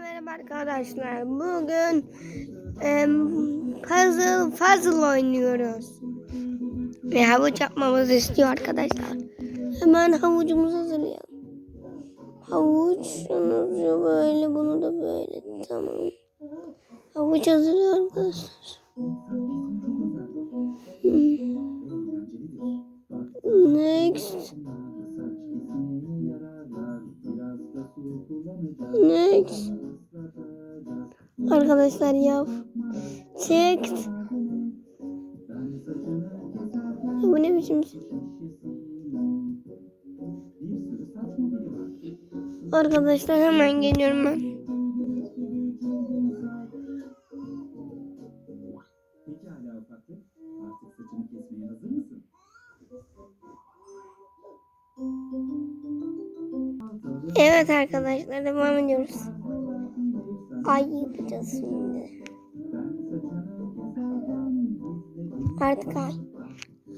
merhaba arkadaşlar. Bugün em, puzzle puzzle oynuyoruz. Ve havuç yapmamızı istiyor arkadaşlar. Hemen havucumuzu hazırlayalım. Havuç, şunu böyle, bunu da böyle. Tamam. Havuç hazırlıyor arkadaşlar. Arkadaşlar. Ya bu ne biçim? şey? Arkadaşlar hemen geliyorum ben. Evet arkadaşlar devam ediyoruz. Ay yapacağız şimdi. Artık ay.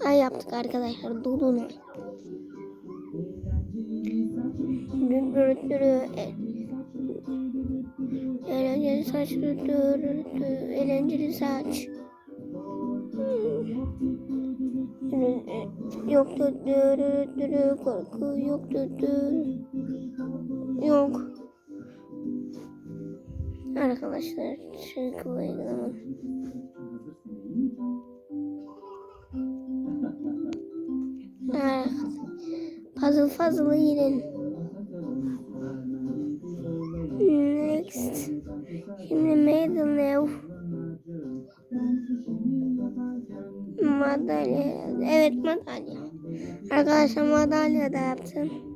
Ay yaptık arkadaşlar. Dolunay. Dürüttürü. Eğlenceli saç. Eğlenceli saç. Yoktu dürüttürü. Korku dürü. Yok. Arkadaşlar şarkılaydı ama. Ah, puzzle puzzle yedim. Next. Şimdi maiden ev. Madalya. Evet madalya. Arkadaşlar madalya da yaptım.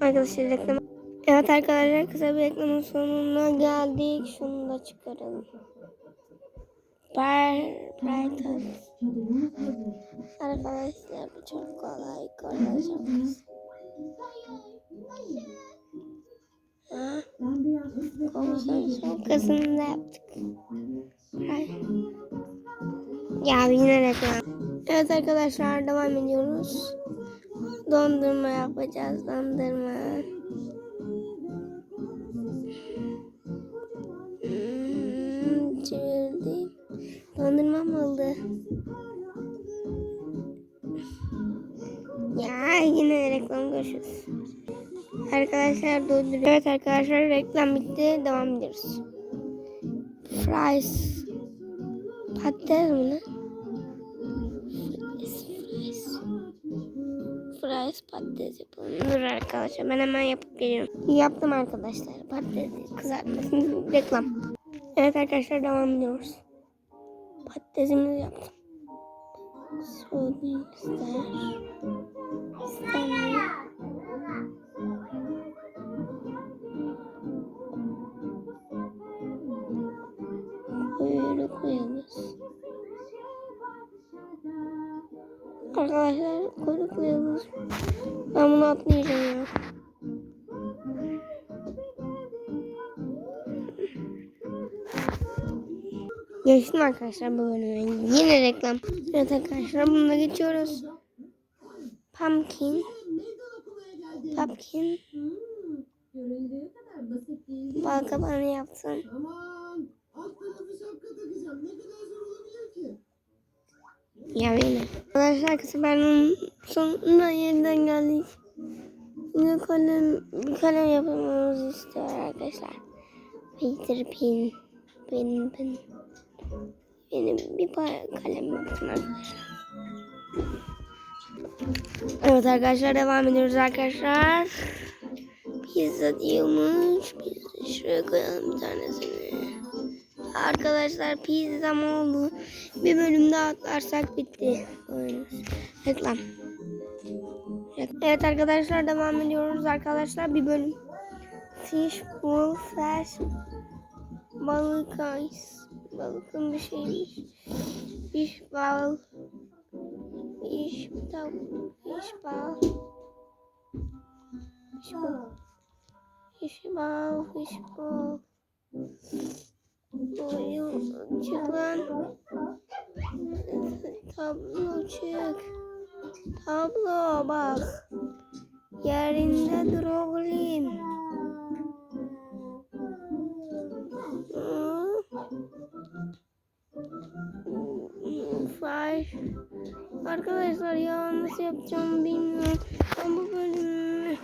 Arkadaşlar reklam. Evet arkadaşlar kısa bir reklamın sonuna geldik. Şunu da çıkaralım. Brighton. Arkadaşlar bu çok kolay. Ha? Komisyon şapkasını da yaptık. Ay. Ya yine reklam. Evet arkadaşlar devam ediyoruz. Dondurma yapacağız. Dondurma. Hmm, çevirdim. Dondurma mı oldu? Ya yine reklam görüşürüz. Arkadaşlar durduruyor. Evet arkadaşlar reklam bitti. Devam ediyoruz. Fries. Patates mi lan? Fries patates yapalım. Dur arkadaşlar ben hemen yapıp geliyorum. Yaptım arkadaşlar. Patates kızartmasını reklam. Evet arkadaşlar devam ediyoruz. Patatesimizi yaptım. Sodyum ister. İstemiyor. Böyle koyalım. Arkadaşlar kuyruklayalım. Ben bunu atmayacağım ya. Geçtim arkadaşlar bu bölümü. Yine reklam. Evet arkadaşlar bununla geçiyoruz. Pumpkin. Pumpkin. Göründüğü kadar basit değil. Bal kabağını yaptım. Aman alt tarafı şapka takacağım. Ne kadar zor olabilir ki? Ya yine. Arkadaşlar kısımların sonuna yeniden geldik. Yine kalem, bir kalem yapmamızı istiyor arkadaşlar. Peter Pin. Benim ben. Benim bir kalem yaptım arkadaşlar. Evet arkadaşlar devam ediyoruz arkadaşlar. Pizza diyormuş. De şuraya koyalım bir tanesini. Arkadaşlar pizzam oldu. Bir bölüm daha atlarsak bitti. Reklam. Evet arkadaşlar devam ediyoruz arkadaşlar. Bir bölüm. Fish, bull, fish, balık, ice. Balıkın bir şeymiş. Fish, bal. Fish, tav, fish, bal. Fish, bal. Fish, bal, fish, bal. Çık lan. Tablo çık. Tablo bak. Yerinde dur oğlum. Fay. Arkadaşlar ya nasıl yapacağımı bilmiyorum. Ben bu bölümü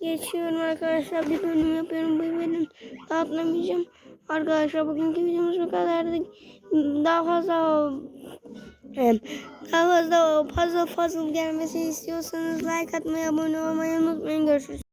geçiyorum arkadaşlar. Bir bölüm yapıyorum. Bu bölüm atlamayacağım. Arkadaşlar bugünkü videomuz bu kadardı. Daha fazla daha fazla puzzle puzzle gelmesini istiyorsanız like atmayı, abone olmayı unutmayın. Görüşürüz.